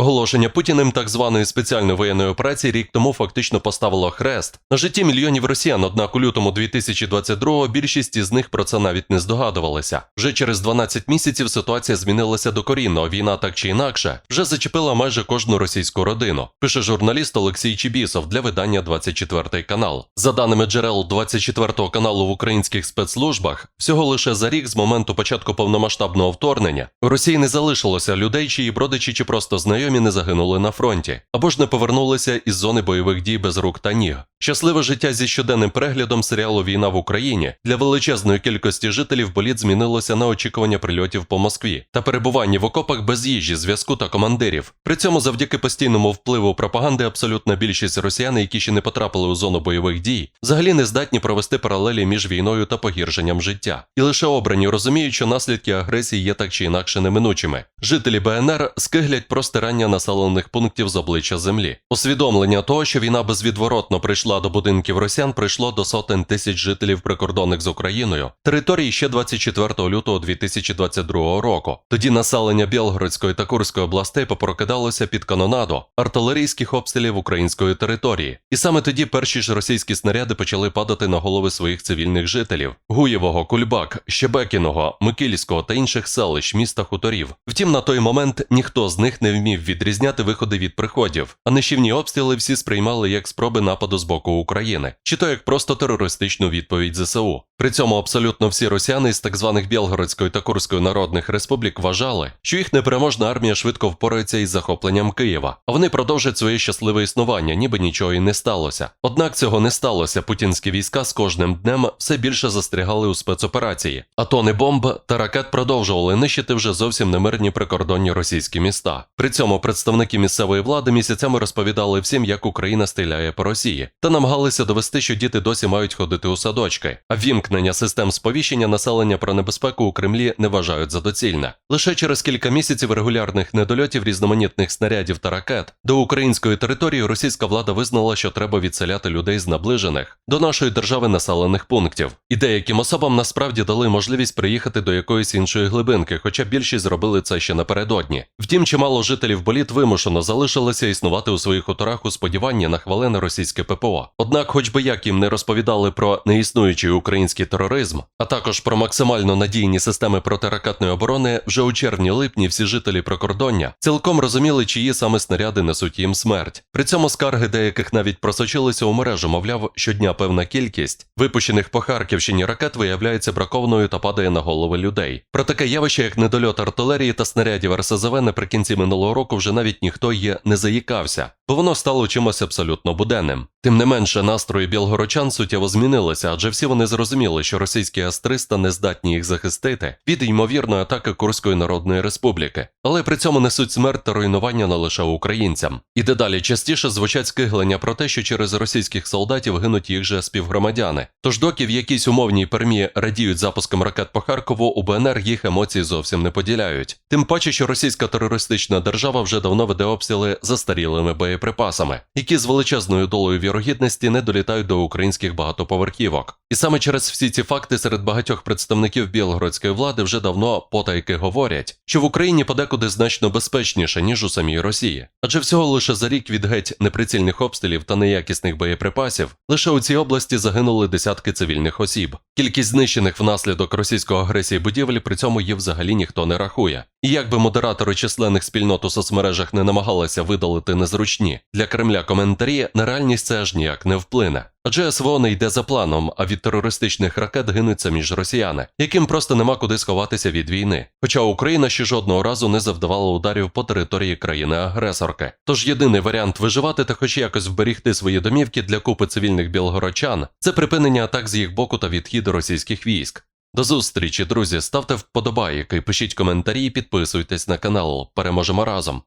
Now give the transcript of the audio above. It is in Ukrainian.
Оголошення Путіним так званої спеціальної воєнної операції рік тому фактично поставило хрест на житті мільйонів росіян. Однак у лютому 2022-го більшість із них про це навіть не здогадувалися. Вже через 12 місяців ситуація змінилася докорінно. Війна так чи інакше вже зачепила майже кожну російську родину. Пише журналіст Олексій Чібісов для видання 24 канал. За даними джерел 24 каналу в українських спецслужбах, всього лише за рік з моменту початку повномасштабного вторгнення у Росії не залишилося людей, чиї бродичі чи просто знайомі не загинули на фронті, або ж не повернулися із зони бойових дій без рук та ніг. Щасливе життя зі щоденним переглядом серіалу Війна в Україні для величезної кількості жителів боліт змінилося на очікування прильотів по Москві та перебування в окопах без їжі, зв'язку та командирів. При цьому, завдяки постійному впливу пропаганди, абсолютна більшість росіян, які ще не потрапили у зону бойових дій, взагалі не здатні провести паралелі між війною та погіршенням життя. І лише обрані розуміють, що наслідки агресії є так чи інакше неминучими. Жителі БНР скиглять про стирання населених пунктів з обличчя землі. Усвідомлення того, що війна безвідворотно прийшла до будинків росіян, прийшло до сотень тисяч жителів прикордонних з Україною території ще 24 лютого 2022 року. Тоді населення Білгородської та Курської областей попрокидалося під канонаду артилерійських обстрілів української території. І саме тоді перші ж російські снаряди почали падати на голови своїх цивільних жителів: Гуєвого, Кульбак, Щебекіного, Микільського та інших селищ, міста хуторів. Втім, на той момент ніхто з них не вмів відрізняти виходи від приходів, а нищівні обстріли всі сприймали як спроби нападу з боку України, чи то як просто терористичну відповідь ЗСУ. При цьому абсолютно всі росіяни з так званих Білгородської та Курської народних республік вважали, що їх непереможна армія швидко впорається із захопленням Києва, а вони продовжать своє щасливе існування, ніби нічого і не сталося. Однак цього не сталося. Путінські війська з кожним днем все більше застрягали у спецоперації, а тони бомб та ракет продовжували нищити вже зовсім немирні прикордонні російські міста. При цьому представники місцевої влади місяцями розповідали всім, як Україна стріляє по Росії, та намагалися довести, що діти досі мають ходити у садочки. А вімкнення систем сповіщення населення про небезпеку у Кремлі не вважають за доцільне. Лише через кілька місяців регулярних недольотів різноманітних снарядів та ракет до української території російська влада визнала, що треба відселяти людей з наближених до нашої держави населених пунктів. І деяким особам насправді дали можливість приїхати до якоїсь іншої глибинки, хоча більшість зробили це ще напередодні. Втім, чимало жителів боліт вимушено залишилися існувати у своїх хуторах у сподіванні на хвалене російське ППО. Однак, хоч би як їм не розповідали про неіснуючий український тероризм, а також про максимально надійні системи протиракетної оборони, вже у червні-липні всі жителі прикордоння цілком розуміли, чиї саме снаряди несуть їм смерть. При цьому скарги деяких навіть просочилися у мережу, мовляв, щодня певна кількість випущених по Харківщині ракет виявляється бракованою та падає на голови людей. Про таке явище, як недольот артилерії та снарядів РСЗВ наприкінці минулого року вже навіть ніхто є не заїкався, бо воно стало чимось абсолютно буденним. Тим не менше, настрої білгородчан суттєво змінилися, адже всі вони зрозуміли, що російські С-300 не здатні їх захистити від ймовірної атаки Курської Народної Республіки, але при цьому несуть смерть та руйнування не лише українцям. І дедалі частіше звучать скиглення про те, що через російських солдатів гинуть їх же співгромадяни. Тож, доки в якійсь умовній пермі радіють запуском ракет по Харкову, у БНР їх емоцій зовсім не поділяють. Тим паче, що російська терористична держава вже давно веде обстріли застарілими боєприпасами, які з величезною долею вірогідності не долітають до українських багатоповерхівок. І саме через всі ці факти серед багатьох представників білгородської влади вже давно потайки говорять, що в Україні подекуди значно безпечніше, ніж у самій Росії. Адже всього лише за рік від геть неприцільних обстрілів та неякісних боєприпасів лише у цій області загинули десятки цивільних осіб. Кількість знищених внаслідок російської агресії будівель при цьому їх взагалі ніхто не рахує. І якби модератори численних спільнот у соцмережах не намагалися видалити незручні для Кремля коментарі, на реальність це аж ніяк не вплине. Адже СВО не йде за планом, а від терористичних ракет гинуть самі ж росіяни, яким просто нема куди сховатися від війни. Хоча Україна ще жодного разу не завдавала ударів по території країни-агресорки. Тож єдиний варіант виживати та хоч якось вберігти свої домівки для купи цивільних білгородчан це припинення атак з їх боку та відхід російських військ. До зустрічі, друзі. Ставте вподобайки, пишіть коментарі і підписуйтесь на канал. Переможемо разом.